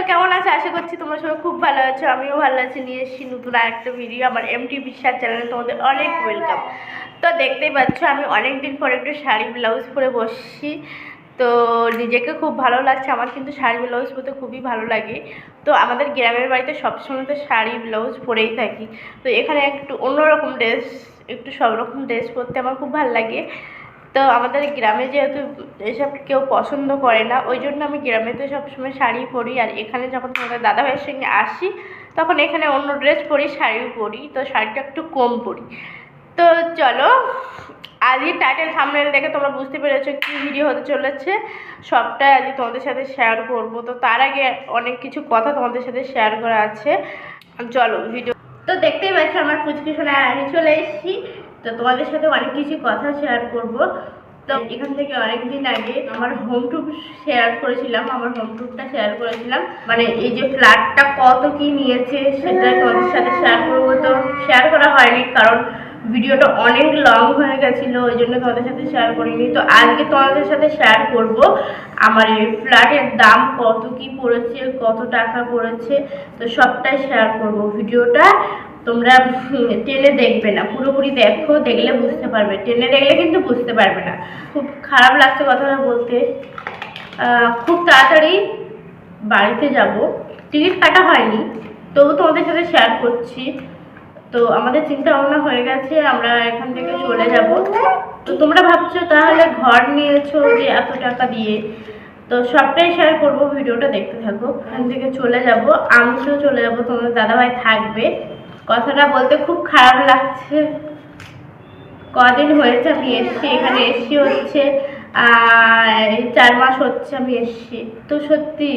সবাই কেমন আছে? আশা করছি তোমরা সবাই খুব ভালো আছো। আমিও ভালো আছি। নিয়ে এসেছি নতুন আরেকটা ভিডিও আমার এমটি বিশ্বাস চ্যানেলে তোমাদের অনেক ওয়েলকাম তো দেখতেই পাচ্ছ, আমি অনেক দিন পরে একটু শাড়ি ব্লাউজ পরে বসছি। তো নিজেকে খুব ভালো লাগছে। আমার কিন্তু শাড়ি ব্লাউজ পরতে খুবই ভালো লাগে। তো আমাদের গ্রামের বাড়িতে সবসময় তো শাড়ি ব্লাউজ পরেই থাকি। তো এখানে একটু অন্যরকম ড্রেস একটু সব রকম ড্রেস পরতে আমার খুব ভালো লাগে। তো আমাদের গ্রামে যেহেতু এসব কেউ পছন্দ করে না, ওই জন্য আমি গ্রামেতে সবসময় শাড়ি পরি। আর এখানে যখন তোমাদের দাদাভাইয়ের সঙ্গে আসি, তখন এখানে অন্য ড্রেস পরি, শাড়িও পরি, তো শাড়িটা একটু কম পরি। তো চলো, আজই টাইটেল সামনে দেখে তোমরা বুঝতে পেরেছ কী ভিডিও হতে চলেছে। সবটাই আজকে তোমাদের সাথে শেয়ার করব। তো তার আগে অনেক কিছু কথা তোমাদের সাথে শেয়ার করা আছে। চলো, ভিডিও তো দেখতেই পাচ্ছ আমার ফুচকি শোনা আমি চলে এসেছি। তো তোমাদের সাথে অনেক কিছু কথা শেয়ার করব। তো এখান থেকে অনেক দিন আগে আমার হোম ট্যুর শেয়ার করেছিলাম, আমার হোম ট্যুরটা শেয়ার করেছিলাম। মানে এই যে ফ্ল্যাটটা কত কি নিয়েছে সেটা তোমাদের সাথে শেয়ার করব। তো শেয়ার করা হয়নি কারণ ভিডিওটা অনেক লং হয়ে গেছিল, ওই জন্য তোমাদের সাথে শেয়ার করিনি। তো আজকে তোমাদের সাথে শেয়ার করব আমার এই ফ্ল্যাটের দাম কত কি পড়েছে, কত টাকা পড়েছে, তো সবটাই শেয়ার করব ভিডিওটা। তোমরা টেনে দেখবে না। পুরোপুরি দেখো, দেখলে বুঝতে পারবে। টেনে দেখলে কিন্তু বুঝতে পারবে না। খুব খারাপ লাগছে কথাটা বলতে। খুব তাড়াতাড়ি বাড়িতে যাব। টিকিট কাটা হয়নি। তবু তোমাদের সাথে শেয়ার করছি। তো আমাদের চিন্তা ভাবনা হয়ে গেছে, আমরা এখান থেকে চলে যাব। তো তোমরা ভাবছ, তাহলে ঘর নিয়েছো যে এত টাকা দিয়ে। তো সবটাই শেয়ার করব, ভিডিওটা দেখতে থাকো। এখান থেকে চলে যাব। আমিও চলে যাব, তোমাদের দাদাভাই থাকবে। কথাটা বলতে খুব খারাপ লাগছে। কদিন হয়েছে আমি এসছি, এখানে এসছি হচ্ছে চার মাস হচ্ছে আমি এসছি। তো সত্যি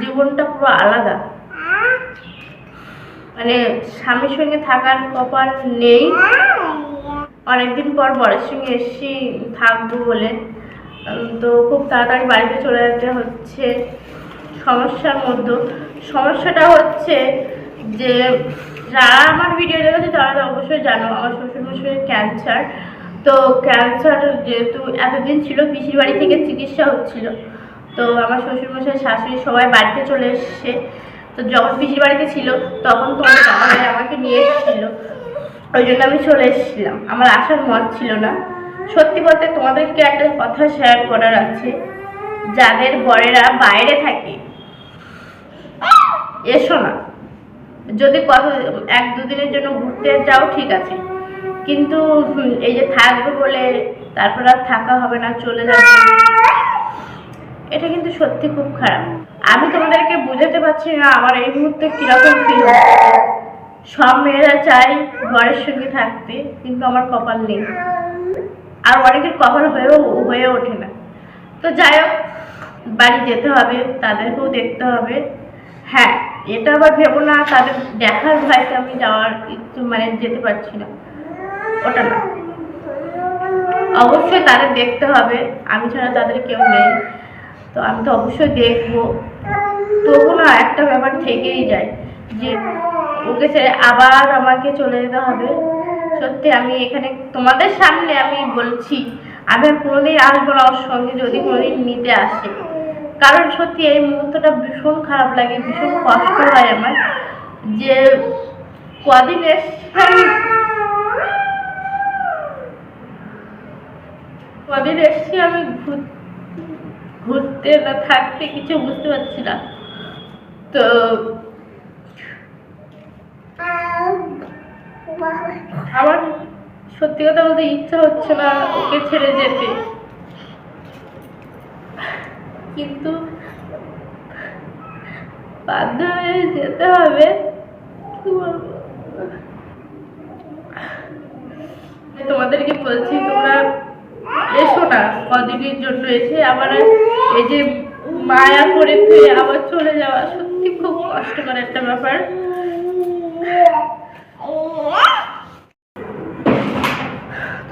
জীবনটা পুরো আলাদা। মানে স্বামীর সঙ্গে থাকার কপাল নেই। অনেকদিন পর বরের সঙ্গে এসছি, থাকব বলে। তো খুব তাড়াতাড়ি বাড়িতে চলে যেতে হচ্ছে। সমস্যার মধ্যে। সমস্যাটা হচ্ছে যে যারা আমার ভিডিও দেখেছে তারা তো অবশ্যই জানো, আমার শ্বশুরমশাইয়ের ক্যান্সার তো ক্যান্সার যেহেতু এতদিন ছিল, পিসির বাড়ি থেকে চিকিৎসা হচ্ছিল। তো আমার শ্বশুরমশাই শাশুড়ি সবাই বাড়িতে চলে এসছে। তো যখন পিসির বাড়িতে ছিল, তখন তোমাদের দাদা ভাই আমাকে নিয়ে এসেছিল। ওই জন্য আমি চলে এসেছিলাম। আমার আসার মত ছিল না। সত্যি বলতে তোমাদেরকে একটা কথা শেয়ার করার আছে। যাদের বরেরা বাইরে থাকে, এসো না। যদি এক দুদিনের জন্য ঘুরতে যাও, ঠিক আছে। কিন্তু এই যে থাকবে বলে তারপর আর থাকা হবে না, চলে যাবে। এটা কিন্তু সত্যি খুব খারাপ। আমি তোমাদেরকে বোঝাতে পারছি না আমার এই মুহূর্তে কীরকম ফিল সব মেয়েরা চাই ঘরের সঙ্গে থাকতে, কিন্তু আমার কপাল নেই। আর অনেকের কপাল হয়েও, হয়ে ওঠে না। তো যাই হোক, বাড়ি যেতে হবে, তাদেরকেও দেখতে হবে। হ্যাঁ এটা আবার ভেবো না, তাদের দেখার ভয়তে আমি যাওয়ার একটু মানে যেতে পারছি না। ওটা না। অবশ্যই তাদের দেখতে হবে, আমি ছাড়া তাদের কেউ নেই। তো আমি তো অবশ্যই দেখব। তবু না একটা ব্যাপার থেকেই যায় যে ওকে ছেড়ে আবার আমাকে চলে যেতে হবে। সত্যি আমি এখানে তোমাদের সামনে আমি বলছি, আমি কোনোদিন আসব না, ওর সঙ্গে যদি কোনোদিন নিতে আসে। কারণ সত্যি এই মুহূর্তটা ভীষণ খারাপ লাগে, ভীষণ কষ্ট হয় আমার যে কদিন কদিন এসছি আমি ঘুর- ঘুরতে না থাকতে কিছু বুঝতে পারছি না। তো আমার সত্যি কথা বলতে ইচ্ছা হচ্ছে না ওকে ছেড়ে যেতে। কিন্তু বাধ্য হয়ে যেতে হবে। তোমাদেরকে বলছি, তোমরা এসো না। কদিনের জন্য এসে আবার এই যে মায়া করে ফিরে আবার চলে যাওয়া সত্যি খুব কষ্টকর একটা ব্যাপার।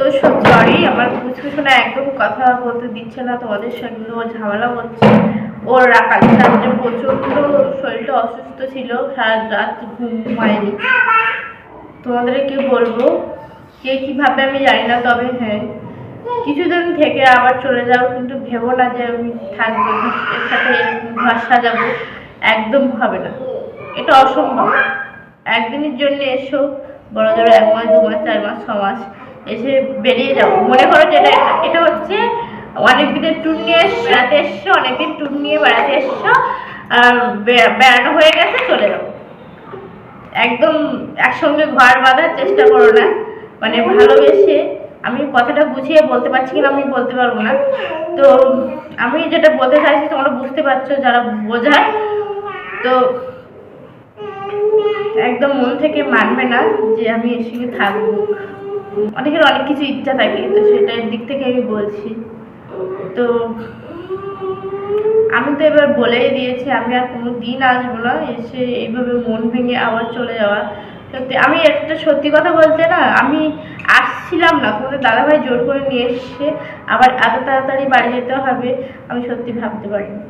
তো সরি আমার পুচকুচোনা একদম কথা বলতে দিচ্ছে না, তোমাদের সঙ্গে ও ঝামেলা করছে ওর কালকে রাত্রে প্রচণ্ড শরীরটা অসুস্থ ছিল, সারা রাত ঘুমায়নি তোমাদেরকে বলব? কে কীভাবে আমি জানি না, তবে হ্যাঁ। কিছুদিন থেকে আবার চলে যাও, কিন্তু ভেবো না যে আমি থাকব এর সাথে ঘর সাজাবো, একদম হবে না। এটা অসম্ভব। একদিনের জন্য এসো, বড় জোর এক মাস, দু মাস, চার মাস, ছ মাস। এসে বেরিয়ে যাও মনে করো যে এটা হচ্ছে অনেক দিনের নিয়ে এস- বেড়াতে এসছো, অনেকদিন ট্যুর নিয়ে বেড়াতে এসছো বেড়ানো হয়ে গেছে, চলে যাও। একদম একসঙ্গে ঘর বাঁধার চেষ্টা করো না মানে ভালোবেসে। আমি কথাটা বুঝিয়ে বলতে পারছি কিনা আমি বলতে পারব না। তো আমি যেটা বলতে চাইছি, তোমরা বুঝতে পারছ, যারা বোঝায় তো একদম মন থেকে মানবে না যে আমি সঙ্গে থাকব। অনেকের অনেক কিছু ইচ্ছা থাকে, তো সেটার দিক থেকে আমি বলছি। তো আমি তো এবার বলেই দিয়েছি, আমি আর কোনো দিন আসব না, এসে এইভাবে মন ভেঙে আবার চলে যাওয়া। সত্যি, আমি একটা সত্যি কথা বলতে না, আমি আসছিলাম না তোমাদের দাদাভাই জোর করে নিয়ে এসছে, আবার এত তাড়াতাড়ি বাড়ি যেতে হবে, আমি সত্যি ভাবতে পারিনি।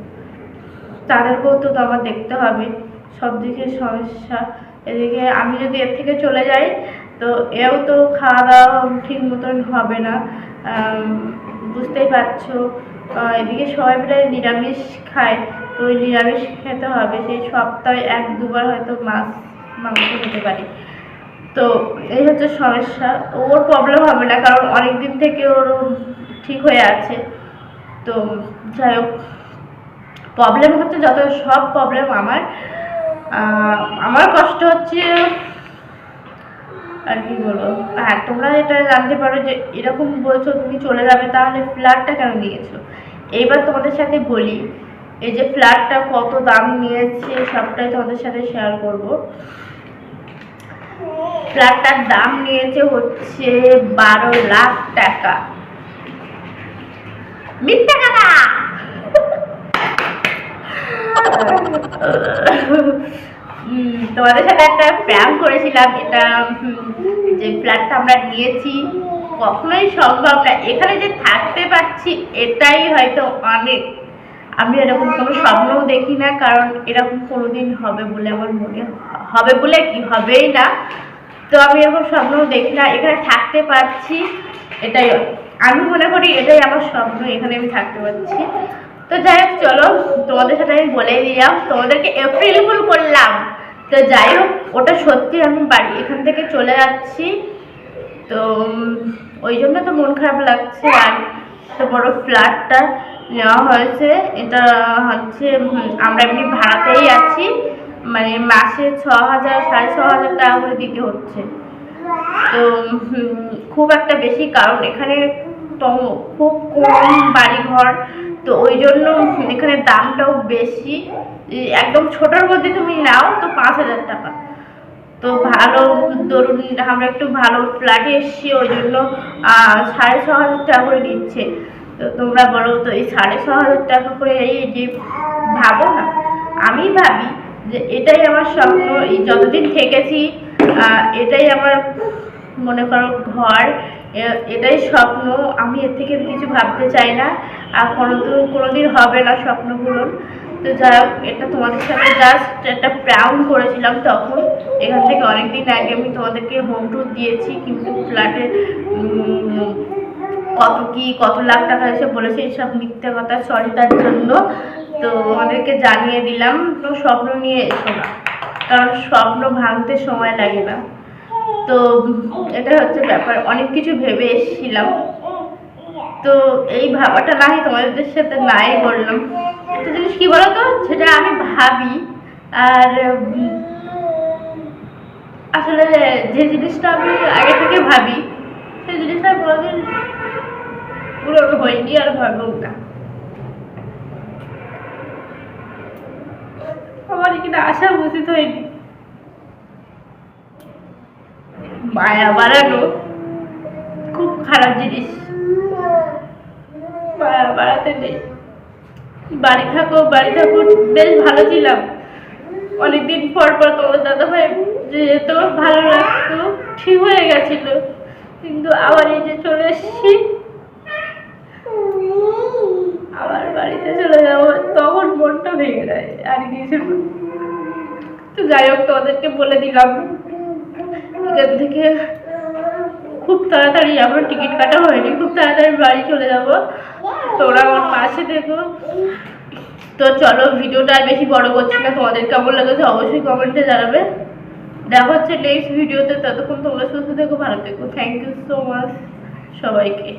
তাদেরকেও তো আমার দেখতে হবে, সব দিকে সমস্যা। এদিকে আমি যদি এর থেকে চলে যাই তো এও তো খাওয়া দাওয়া ঠিক মতন হবে না। বুঝতেই পারছ। এদিকে সবাই মিলে নিরামিষ খায়। তো ওই নিরামিষ খেতে হবে। সেই সপ্তাহে এক, দুবার হয়তো মাছ, মাংস খেতে পারি। তো এই হচ্ছে সমস্যা। ওর প্রবলেম হবে না, কারণ অনেক দিন থেকে ওর ঠিক হয়ে আছে। তো যাই হোক প্রবলেম হচ্ছে যত সব প্রবলেম আমার। আমার কষ্ট হচ্ছে আর কি বলব? হ্যাঁ তোমরা এটা জানতে পারো যে এরকম বলছো, তুমি চলে যাবে, তাহলে ফ্ল্যাটটা কেন নিয়েছো? এইবার তোমাদের সাথে বলি, এই যে ফ্ল্যাটটা কত দাম নিয়েছে, সবটাই তোমাদের সাথে শেয়ার করব। ফ্ল্যাটটার দাম নিয়েছে হচ্ছে বারো লাখ টাকা। মিথ্যা টাকা তোমাদের সাথে একটা প্র্যাঙ্ক করেছিলাম, এটা যে ফ্ল্যাটটা আমরা নিয়েছি, কখনোই সম্ভব না। এখানে যে থাকতে পারছি, এটাই হয়তো অনেক। আমি এরকম কোনো স্বপ্নও দেখি না, কারণ এরকম কোনো দিন হবে বলে আমার মনে হবে বলে কি হবেই না। তো আমি এরকম স্বপ্নও দেখি না। এখানে থাকতে পারছি, এটাই আমি মনে করি এটাই আমার স্বপ্ন, এখানে আমি থাকতে পারছি। তো যাই হোক, চলো তোমাদের সাথে আমি বলে দিলাম, তোমাদেরকে এপ্রিল ফুল করলাম। তো যাই হোক, ওটা সত্যি আমি বাড়ি, এখান থেকে চলে যাচ্ছি। তো ওই জন্য তো মন খারাপ লাগছে। আর এত বড় ফ্ল্যাটটা নেওয়া হয়েছে। এটা হচ্ছে আমরা এমনি ভাড়াতেই আছি। মানে মাসে ছ হাজার, সাড়ে ছ হাজার টাকা করে দিতে হচ্ছে। তো খুব একটা বেশি কারণ এখানে তো খুব কম বাড়ি ঘর তো ওই জন্য এখানে দামটাও বেশি। একদম ছোটোর মধ্যে তুমি নাও তো পাঁচ হাজার টাকা। তো ভালো ধরুন, আমরা একটু ভালো ফ্ল্যাটে এসেছি, ওই জন্য সাড়ে ছ হাজার টাকা করে নিচ্ছে। তো তোমরা বলো তো, এই সাড়ে ছ হাজার টাকা করে এই যে ভাবো না? আমি ভাবি যে এটাই আমার স্বপ্ন, এই যতদিন থেকেছি এটাই আমার মনে করো ঘর। এটাই স্বপ্ন। আমি এর থেকে কিছু ভাবতে চাই না। আর কোনোদিন কোনোদিন হবে না স্বপ্নগুলো তো যাই এটা তোমাদের সাথে জাস্ট একটা প্রাউন করেছিলাম তখন। এখান থেকে অনেক দিন আগে আমি তোমাদেরকে হোম ট্যুর দিয়েছি, কিন্তু ফ্ল্যাটের কত কি, কত লাখ টাকা এসে বলেছে এইসব মিথ্যে কথা সরি তার জন্য। তো আমাদেরকে জানিয়ে দিলাম, তো স্বপ্ন নিয়ে এসো না। কারণ স্বপ্ন ভাঙতে সময় লাগে না। তো এটা হচ্ছে ব্যাপার, অনেক কিছু ভেবে এসেছিলাম। তো এই ভাবাটা নাই তোমাদের সাথে নাই বললাম। একটা জিনিস কি বলতো? সেটা আমি ভাবি, আর আসলে যে জিনিসটা আমি আগে থেকে ভাবি, সেই জিনিসটা কোনোদিন পূরণ হয়নি আর ভাবুক না। আমার এখানে আশা উচিত হয়নি। মায়া বাড়ানো খুব খারাপ জিনিস। মায়া বাড়াতে নেই। বাড়ি থাকো বাড়ি থাকো, বেশ ভালো ছিলাম। অনেকদিন পর পর তোমার দাদা ভাই যেহেতু ভালো লাগতো ঠিক হয়ে গেছিল। কিন্তু আবার এই যে চলে এসেছি। আবার বাড়িতে চলে যাব, তখন মনটা ভেঙে যায়, আর কিছু। তো যাই হোক, তোমাদেরকে বলে দিলাম। এখান থেকে খুব তাড়াতাড়ি আমার টিকিট কাটা হয়নি, খুব তাড়াতাড়ি বাড়ি চলে যাব। তোরা আমার পাশে দেখো। তো চলো, ভিডিওটা আর বেশি বড় করছি না, তোমাদের কেমন লেগেছে অবশ্যই কমেন্টে জানাবে। দেখা হচ্ছে নেক্সট ভিডিওতে ততক্ষণ তোমরা সুস্থ থেকো, ভালো থেকো। থ্যাংক ইউ সো মাচ সবাইকে।